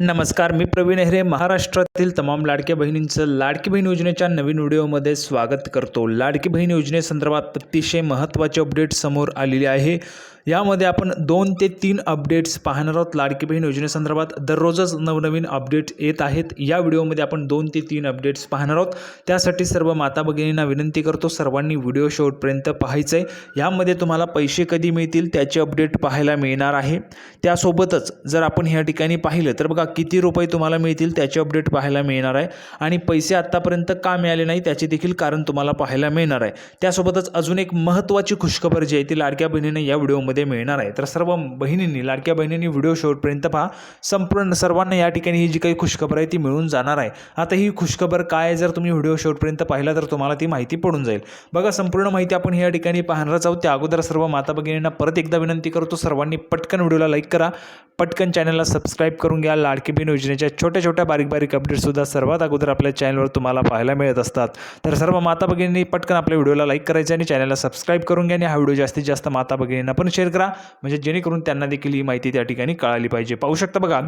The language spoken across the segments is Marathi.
नमस्कार मी प्रवीण हेरे महाराष्ट्रातील तमाम लाडक्या बहिणींचं लाडकी बहीण योजनेच्या नवीन व्हिडिओमध्ये स्वागत करतो. लाडकी बहीण योजनेसंदर्भात अतिशय महत्त्वाचे अपडेट समोर आलेले आहे. यामध्ये आपण दोन ते तीन अपडेट्स पाहणार आहोत. लाडकी बहीण योजनेसंदर्भात दररोजच नवनवीन अपडेट येत आहेत. या व्हिडिओमध्ये आपण दोन ते तीन अपडेट्स पाहणार आहोत. त्यासाठी सर्व माता भगिनींना विनंती करतो सर्वांनी व्हिडिओ शेवटपर्यंत पाहायचं आहे यामध्ये तुम्हाला पैसे कधी मिळतील त्याचे अपडेट पाहायला मिळणार आहे. त्यासोबतच जर आपण ह्या ठिकाणी पाहिलं तर बघा किती रुपये तुम्हाला मिळतील त्याचे अपडेट पाहायला मिळणार आहे. आणि पैसे आत्तापर्यंत का मिळाले नाही त्याचे देखील कारण तुम्हाला पाहायला मिळणार आहे. त्यासोबतच अजून एक महत्त्वाची खुशखबर जी आहे ती लाडक्या बहिणीने या व्हिडिओमध्ये मिळणार आहे. तर सर्व बहिणींनी लाडक्या बहिणींनी व्हिडिओ शेवटपर्यंत पहा. संपूर्ण सर्वांना या ठिकाणी ही जी काही खुशखबर आहे ती मिळून जाणार आहे. आता ही खुशखबर काय आहे जर तुम्ही व्हिडिओ शेवटपर्यंत पाहिला तर तुम्हाला ती माहिती पडून जाईल. बघा संपूर्ण माहिती आपण या ठिकाणी पाहणारच आहोत. त्या अगोदर सर्व माता भगिनींना परत एकदा विनंती करतो. सर्वांनी पटकन व्हिडिओला लाईक करा. पटकन चॅनलला सबस्क्राईब करून घ्या. लाडकी बहीण योजनेच्या छोट्या छोट्या बारीक बारीक अपडेट्ससुद्धा सर्वात अगोदर आपल्या चॅनलवर तुम्हाला पाहायला मिळत असतात. तर सर्व माता भगिनी पटकन आपल्या व्हिडिओला लाईक करायचं आणि चॅनलला सबस्क्राईब करून घ्या आणि हा व्हिडिओ जास्तीत जास्त माता भगिनींना पण शेअर करा. म्हणजे जेणेकरून त्यांना देखील ही माहिती त्या ठिकाणी कळाली पाहिजे. पाहू शकता बघा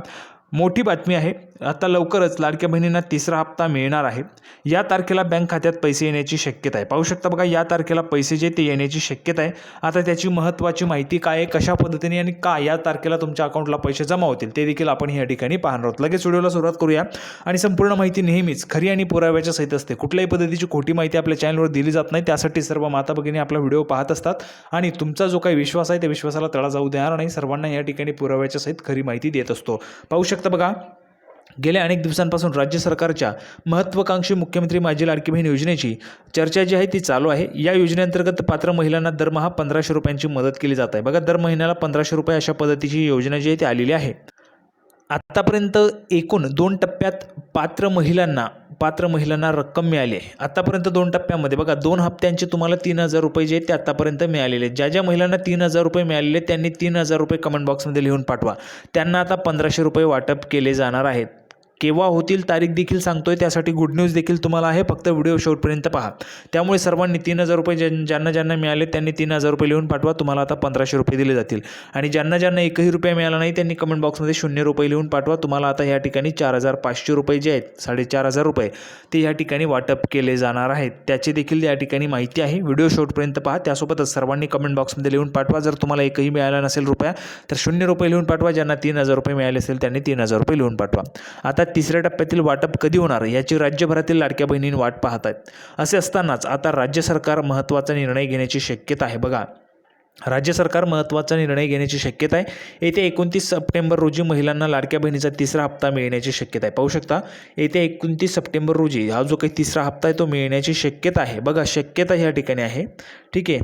मोठी बातमी आहे. आता लवकरच लाडक्या बहिणींना तिसरा हप्ता मिळणार आहे. या तारखेला बँक खात्यात पैसे येण्याची शक्यता आहे. पाहू शकता बघा या तारखेला पैसे जे ते येण्याची शक्यता आहे. आता त्याची महत्त्वाची माहिती काय आहे कशा पद्धतीने आणि का या तारखेला तुमच्या अकाउंटला पैसे जमा होतील ते देखील आपण या ठिकाणी पाहणार आहोत. लगेच व्हिडिओला सुरुवात करूया. आणि संपूर्ण माहिती नेहमीच खरी आणि पुराव्याच्या सहित असते. कुठल्याही पद्धतीची खोटी माहिती आपल्या चॅनलवर दिली जात नाही. त्यासाठी सर्व माता भगिनी आपला व्हिडिओ पाहत असतात. आणि तुमचा जो काही विश्वास आहे त्या विश्वासाला तळा जाऊ देणार नाही. सर्वांना या ठिकाणी पुराव्याच्या सहित खरी माहिती देत असतो. पाहू शकता बघा. गेल्या अनेक दिवसांपासून राज्य सरकारच्या महत्त्वाकांक्षी मुख्यमंत्री माझी लाडकी बहीण योजनेची चर्चा जी आहे ती चालू आहे. या योजनेअंतर्गत पात्र महिलांना दरमहा पंधराशे रुपयांची मदत केली जात आहे. बघा दर महिन्याला पंधराशे रुपये अशा पद्धतीची योजना जी आहे ती आलेली आहे. आत्तापर्यंत एकूण दोन टप्प्यात पात्र महिलांना पात्र महिलांना रक्कम मिळाली आहे. आत्तापर्यंत दोन टप्प्यामध्ये बघा दोन हप्त्यांचे तुम्हाला तीन हजार रुपये जे आहेत ते आत्तापर्यंत मिळालेले आहेत. ज्या ज्या महिलांना तीन हजार रुपये मिळालेले आहेत त्यांनी तीन हजार रुपये कमेंट बॉक्समध्ये लिहून पाठवा. त्यांना आता पंधराशे रुपये वाटप केले जाणार आहेत. केव्हा होतील तारीख देखील सांगतो आहे त्यासाठी गुड न्यूज देखील तुम्हाला आहे. फक्त व्हिडिओ शेवटपर्यंत पहा. त्यामुळे सर्वांनी तीन हजार रुपये ज्यां ज्यांना ज्यांना मिळाले त्यांनी तीन हजार रुपये लिहून पाठवा. तुम्हाला आता पंधराशे रुपये दिले जातील. आणि ज्यांना ज्यांना एकही रुपये मिळाला नाही त्यांनी कमेंट बॉक्समध्ये शून्य रुपये लिहून पाठवा. तुम्हाला आता या ठिकाणी चार हजार पाचशे रुपये जे आहेत साडेचार हजार रुपये ते या ठिकाणी वाटप केले जाणार आहेत. त्याची देखील या ठिकाणी माहिती आहे. व्हिडिओ शेवटपर्यंत पहा. त्यासोबतच सर्वांनी कमेंट बॉक्समध्ये लिहून पाठवा. जर तुम्हाला एकही मिळाला नसेल रुपया तर शून्य रुपये लिहून पाठवा. ज्यांना तीन हजार रुपये मिळाले असेल त्यांनी तीन हजार रुपये लिहून पाठवा. आता तिसऱ्या टप्प्यातील वाटप कधी होणार? याची राज्यभरातील लाडक्या बहिणींनी वाट पाहत आहेत असे असतानाच आता राज्य सरकार महत्त्वाचा निर्णय घेण्याची शक्यता आहे. बघा राज्य सरकार महत्त्वाचा निर्णय घेण्याची शक्यता आहे. येत्या एकोणतीस सप्टेंबर रोजी महिलांना लाडक्या बहिणीचा तिसरा हप्ता मिळण्याची शक्यता आहे. पाहू शकता येत्या एकोणतीस सप्टेंबर रोजी हा जो काही तिसरा हप्ता आहे तो मिळण्याची शक्यता आहे. बघा शक्यता ह्या ठिकाणी आहे. ठीक आहे.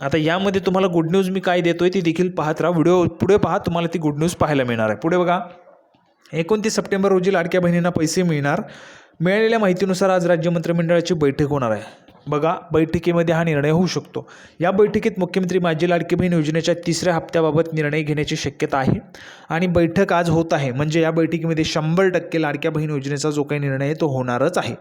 आता यामध्ये तुम्हाला गुड न्यूज मी काय देतोय ती देखील पाहत राहा. व्हिडिओ पुढे पहा तुम्हाला ती गुड न्यूज पाहायला मिळणार आहे. पुढे बघा. एकोणतीस सप्टेंबर रोजी लाडक्या बहिणींना पैसे मिळणार. मिळालेल्या माहितीनुसार आज राज्य मंत्रिमंडळाची बैठक होणार आहे. बघा बैठकीमध्ये हा निर्णय होऊ शकतो. या बैठकीत मुख्यमंत्री माझी लाडकी बहीण योजनेच्या तिसऱ्या हप्त्याबाबत निर्णय घेण्याची शक्यता आहे. आणि बैठक आज होत आहे. म्हणजे या बैठकीमध्ये शंभर टक्के लाडक्या बहीण योजनेचा जो काही निर्णय आहे तो होणारच आहे.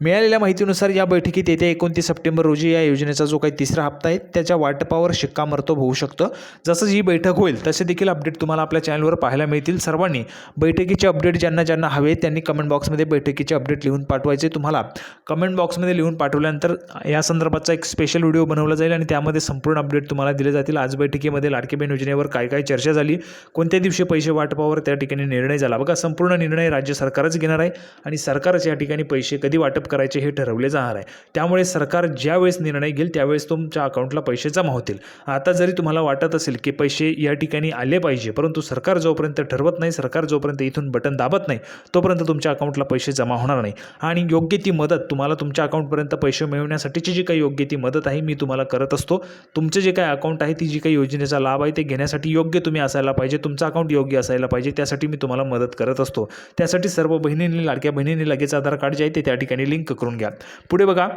मिळालेल्या माहितीनुसार या बैठकीत येत्या एकोणतीस सप्टेंबर रोजी या योजनेचा जो काही तिसरा हप्ता आहे त्याच्या वाटपावर शिक्कामर्तब होऊ शकतं. जसं ही बैठक होईल तसे देखील अपडेट तुम्हाला आपल्या चॅनलवर पाहायला मिळतील. सर्वांनी बैठकीचे अपडेट ज्यांना ज्यांना हवे त्यांनी कमेंट बॉक्समध्ये बैठकीचे अपडेट लिहून पाठवायचे तुम्हाला. कमेंट बॉक्समध्ये लिहून पाठवल्यानंतर या संदर्भाचा एक स्पेशल व्हिडिओ बनवला जाईल आणि त्यामध्ये संपूर्ण अपडेट तुम्हाला दिले जातील. आज बैठकीमध्ये लाडकेबेन योजनेवर काय काय चर्चा झाली कोणत्या दिवशी पैसे वाटपावर त्या ठिकाणी निर्णय झाला? बघा संपूर्ण निर्णय राज्य सरकारच घेणार आहे आणि सरकारच या ठिकाणी पैसे कधी वाटप करायचे हे ठरवले जाणार आहे. त्यामुळे सरकार ज्यावेळेस निर्णय घेईल त्यावेळेस तुमच्या अकाउंटला पैसे जमा होतील. आता जरी तुम्हाला वाटत असेल की पैसे या ठिकाणी आले पाहिजे परंतु सरकार जोपर्यंत ठरवत नाही सरकार जोपर्यंत इथून बटन दाबत नाही तोपर्यंत तुमच्या अकाउंटला पैसे जमा होणार नाही. आणि योग्य ती मदत तुम्हाला तुमच्या अकाउंटपर्यंत पैसे मिळवण्यासाठीची जी काही योग्य ती मदत आहे मी तुम्हाला करत असतो. तुमचे जे काही अकाउंट आहे ती जी काही योजनेचा लाभ आहे ते घेण्यासाठी योग्य तुम्ही असायला पाहिजे. तुमचं अकाउंट योग्य असायला पाहिजे. त्यासाठी मी तुम्हाला मदत करत असतो. त्यासाठी सर्व बहिणींनी लाडक्या बहिणींनी लगेच आधार कार्ड जे आहे ते त्या ठिकाणी लिंक करून घ्या. पुढे बघा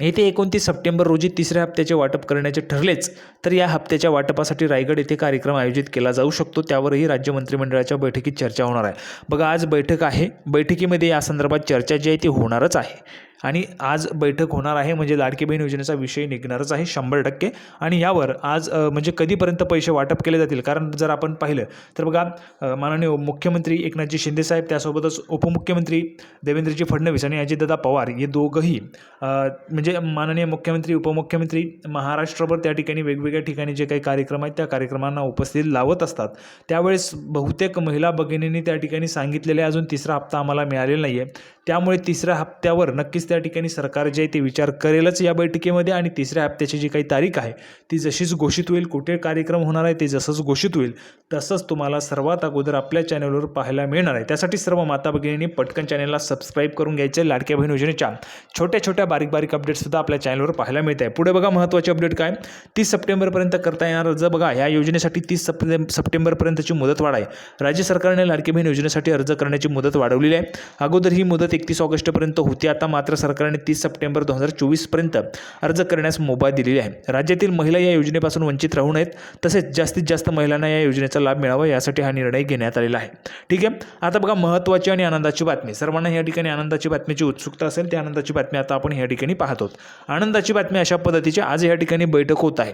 येथे एकोणतीस सप्टेंबर रोजी तिसऱ्या हप्त्याचे वाटप करण्याचे ठरलेच तर या हप्त्याच्या वाटपासाठी रायगड येथे कार्यक्रम आयोजित केला जाऊ शकतो. त्यावरही राज्य मंत्रिमंडळाच्या बैठकीत चर्चा होणार आहे. बघा आज बैठक आहे. बैठकीमध्ये या संदर्भात चर्चा जी आहे ती होणारच आहे. आणि आज बैठक होणार आहे. म्हणजे लाडकी बहीण योजनेचा विषय निघणारच आहे शंभर टक्के. आणि यावर आज म्हणजे कधीपर्यंत पैसे वाटप केले जातील? कारण जर आपण पाहिलं तर बघा माननीय मुख्यमंत्री एकनाथजी शिंदेसाहेब त्यासोबतच उपमुख्यमंत्री देवेंद्रजी फडणवीस आणि अजितदादा पवार हे दोघंही म्हणजे माननीय मुख्यमंत्री उपमुख्यमंत्री महाराष्ट्रभर त्या ठिकाणी वेगवेगळ्या ठिकाणी जे काही कार्यक्रम आहेत त्या कार्यक्रमांना उपस्थित लावत असतात. त्यावेळेस बहुतेक महिला भगिनींनी त्या ठिकाणी सांगितलेले अजून तिसरा हप्ता आम्हाला मिळालेला नाही आहे त्यामुळे तिसऱ्या हप्त्यावर नक्कीच त्या ठिकाणी सरकार जे आहे ते विचार करेलच या बैठकीमध्ये. आणि तिसऱ्या हप्त्याची जी काही तारीख आहे ती जशीच घोषित होईल कुठे कार्यक्रम होणार आहे ते जसंच घोषित होईल तसंच तुम्हाला सर्वात अगोदर आपल्या चॅनलवर पाहायला मिळणार आहे. त्यासाठी सर्व माता भगिनींनी पटकन चॅनलला सबस्क्राईब करून घ्यायचे लाडक्या बहीण योजनेच्या छोट्या छोट्या बारीक बारीक अपडेट्ससुद्धा आपल्या चॅनलवर पाहायला मिळत आहे. पुढे बघा महत्त्वाचे अपडेट काय? तीस सप्टेंबरपर्यंत करता येणार अर्ज बघा. या योजनेसाठी तीस सप्टें सप्टेंबरपर्यंतची मुदतवाढ आहे. राज्य सरकारने लाडकी बहीण योजनेसाठी अर्ज करण्याची मुदत वाढवलेली आहे. अगोदर ही मुदत एकतीस ऑगस्टपर्यंत होती. आता मात्र सरकारने तीस सप्टेंबर दोन हजार चोवीसपर्यंत अर्ज करण्यास मुभा दिलेली आहे. राज्यातील महिला या योजनेपासून वंचित राहू नयेत तसेच जास्तीत जास्त महिलांना या योजनेचा लाभ मिळावा यासाठी हा निर्णय घेण्यात आलेला आहे. ठीक आहे? आता बघा महत्त्वाची आणि आनंदाची बातमी. सर्वांना या ठिकाणी आनंदाची बातमीची उत्सुकता असेल त्या आनंदाची बातमी आता आपण या ठिकाणी पाहतो आनंदाची बातमी अशा पद्धतीची आज या ठिकाणी बैठक होत आहे.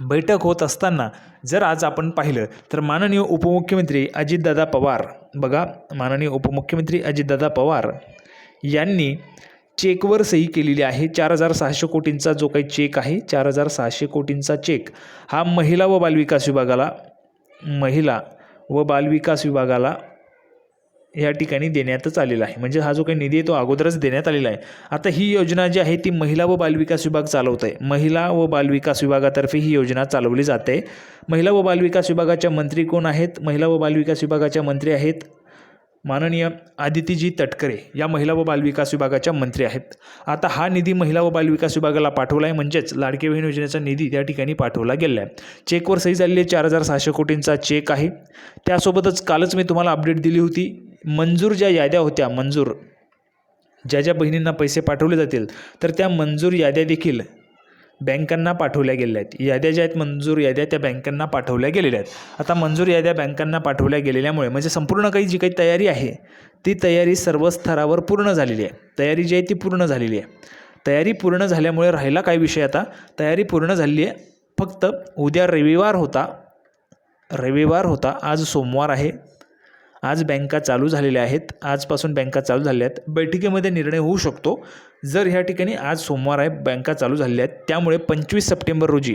बैठक होत असताना जर आज आपण पाहिलं तर माननीय उपमुख्यमंत्री अजितदादा पवार बघा माननीय उपमुख्यमंत्री अजितदादा पवार यांनी चेकवर सही केलेली आहे. चार हजार सहाशे कोटींचा जो काही चेक आहे चार हजार सहाशे कोटींचा चेक हा महिला व बालविकास विभागाला महिला व बालविकास विभागाला या ठिकाणी देण्यातच आलेला आहे. म्हणजे हा जो काही निधी आहे तो अगोदरच देण्यात आलेला आहे. आता ही योजना जी आहे ती महिला व बालविकास विभाग चालवत आहे महिला व बालविकास विभागातर्फे ही योजना चालवली जाते. महिला व बालविकास विभागाच्या मंत्री कोण आहेत? महिला व बालविकास विभागाच्या मंत्री आहेत माननीय आदितीजी तटकरे या महिला व बालविकास विभागाच्या मंत्री आहेत. आता हा निधी महिला व बालविकास विभागाला पाठवला आहे म्हणजेच लाडके बहीण योजनेचा निधी त्या ठिकाणी पाठवला गेला आहे चेकवर सही झालेली चार हजार सहाशे कोटींचा चेक आहे. त्यासोबतच कालच मी तुम्हाला अपडेट दिली होती मंजूर ज्या याद्या होत्या मंजूर ज्या ज्या बहिणींना पैसे पाठवले जातील तर त्या मंजूर याद्या देखील बँकांना पाठवल्या गेलेल्या आहेत. याद्या ज्या आहेत मंजूर याद्या त्या बँकांना पाठवल्या गेलेल्या आहेत. आता मंजूर याद्या बँकांना पाठवल्या गेलेल्यामुळे म्हणजे संपूर्ण काही जी काही तयारी आहे ती तयारी सर्व स्तरावर पूर्ण झालेली आहे. तयारी जी आहे ती पूर्ण झालेली आहे. तयारी पूर्ण झाल्यामुळे राहिला काय विषय आता? तयारी पूर्ण झालेली आहे. फक्त उद्या रविवार होता. रविवार होता. आज सोमवार आहे. आज बँका चालू झालेल्या आहेत. आजपासून बँका चालू झालेल्या आहेत. बैठकीमध्ये निर्णय होऊ शकतो. जर ह्या ठिकाणी आज सोमवार आहे बँका चालू झालेल्या आहेत. त्यामुळे पंचवीस सप्टेंबर रोजी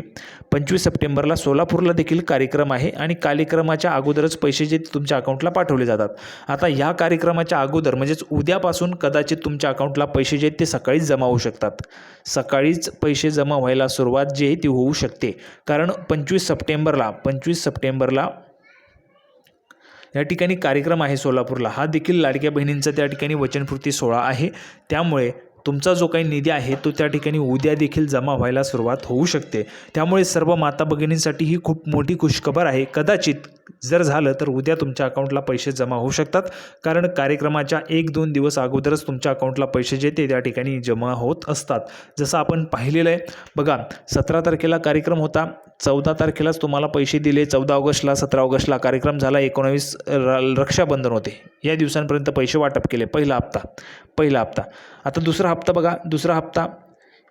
पंचवीस सप्टेंबरला सोलापूरला देखील कार्यक्रम आहे आणि कार्यक्रमाच्या अगोदरच पैसे जे तुमच्या अकाउंटला पाठवले जातात. आता ह्या कार्यक्रमाच्या अगोदर म्हणजेच उद्यापासून कदाचित तुमच्या अकाउंटला पैसे जे आहेत ते सकाळीच जमा होऊ शकतात. सकाळीच पैसे जमा व्हायला सुरुवात जी आहे ती होऊ शकते. कारण पंचवीस सप्टेंबरला पंचवीस सप्टेंबरला या ठिकाणी कार्यक्रम आहे सोलापूरला. हा देखील लाडक्या बहिणींचा त्या ठिकाणी वचनपूर्ती सोहळा आहे. त्यामुळे तुमचा जो काही निधी आहे तो त्या ठिकाणी उद्या देखील जमा व्हायला सुरुवात होऊ शकते. त्यामुळे सर्व माता भगिनींसाठी ही खूप मोठी खुशखबर आहे. कदाचित जर झालं तर उद्या तुमच्या अकाउंटला पैसे जमा होऊ शकतात. कारण कार्यक्रमाच्या एक दोन दिवस अगोदरच तुमच्या अकाउंटला पैसे जे ते त्या ठिकाणी जमा होत असतात. जसं आपण पाहिलेलं आहे बघा सतरा तारखेला कार्यक्रम होता. चौदा तारखेलाच तुम्हाला पैसे दिले. चौदा ऑगस्टला सतरा ऑगस्टला कार्यक्रम झाला. एकोणावीस र रक्षाबंधन होते. या दिवसांपर्यंत पैसे वाटप केले. पहिला हप्ता. पहिला हप्ता. आता दुसरा हप्ता बघा. दुसरा हप्ता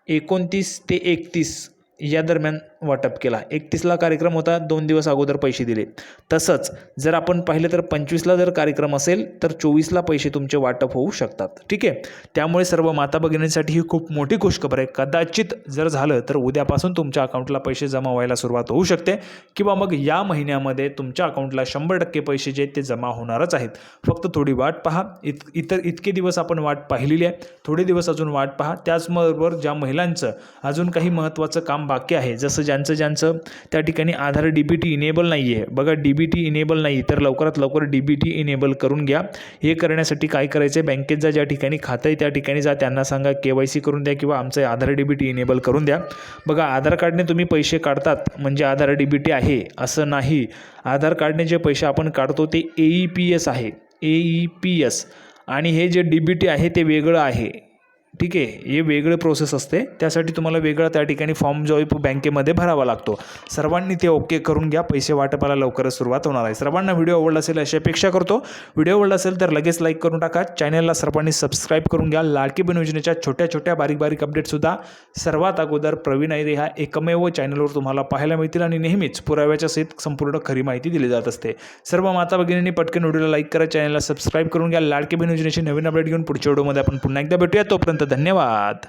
एकोणतीस ते एकतीस या दरम्यान वाटप केला. एकतीसला कार्यक्रम होता दोन दिवस अगोदर पैसे दिले. तसंच जर आपण पाहिलं तर पंचवीसला जर कार्यक्रम असेल तर चोवीसला पैसे तुमचे वाटप होऊ शकतात. ठीक आहे? त्यामुळे सर्व माता भगिनींसाठी ही खूप मोठी खुशखबर आहे. कदाचित जर झालं तर उद्यापासून तुमच्या अकाउंटला पैसे जमा व्हायला सुरुवात होऊ शकते. किंवा मग या महिन्यामध्ये तुमच्या अकाउंटला शंभर टक्के पैसे जे आहेत ते जमा होणारच आहेत. फक्त थोडी वाट पहा. इत इतर इतके दिवस आपण वाट पाहिलेली आहे. थोडे दिवस अजून वाट पहा. त्याचबरोबर ज्या महिलांचं अजून काही महत्त्वाचं काम बाकी आहे जसं ज्यांचं ज्यांचं त्या ठिकाणी Aadhaar D B T enable नाही आहे बघा डी बी टी इनेबल नाही तर लवकरात लवकर डी बी टी इनेबल करून घ्या. हे करण्यासाठी काय करायचं आहे बँकेत जा ज्या ठिकाणी खातं आहे त्या ठिकाणी जा. त्यांना सांगा के वाय सी करून द्या किंवा आमचं Aadhaar D B T enable करून द्या. बघा आधार कार्डने तुम्ही पैसे काढतात म्हणजे आधार डी बी टी आहे असं नाही. आधार कार्डने जे पैसे आपण काढतो ते ए ई पी एस आहे. ए ई पी एस आणि हे जे डी बी टी आहे ते वेगळं आहे. ठीक आहे हे वेगळं प्रोसेस असते. त्यासाठी तुम्हाला वेगळा त्या ठिकाणी फॉर्म जो आहे बँकेमध्ये भरावा लागतो. सर्वांनी ते ओके करून घ्या. पैसे वाटपाला लवकरच सुरुवात होणार आहे. सर्वांना व्हिडिओ आवडला असेल अशी अपेक्षा करतो. व्हिडिओ आवडला असेल तर लगेच लाईक करून टाका. चॅनलला सर्वांनी सबस्क्राईब करून घ्या. लाडकी बन योजनेच्या छोट्या छोट्या बारीक बारीक अपडेटसुद्धा सर्वात अगोदर प्रवीण आयरे ह्या एकमेव चॅनलवर तुम्हाला पाहायला मिळतील आणि नेहमीच पुराव्याच्या सहित संपूर्ण खरी माहिती दिली जात असते. सर्व माता भगिनींनी पटकन व्हिडिओला लाईक करा. चॅनलला सबस्क्राईब करून घ्या. लाडकी बन योजनेची नवीन अपडेट घेऊन पुढच्या व्हिडिओमध्ये आपण पुन्हा एकदा भेटूया. तोपर्यंत धन्यवाद.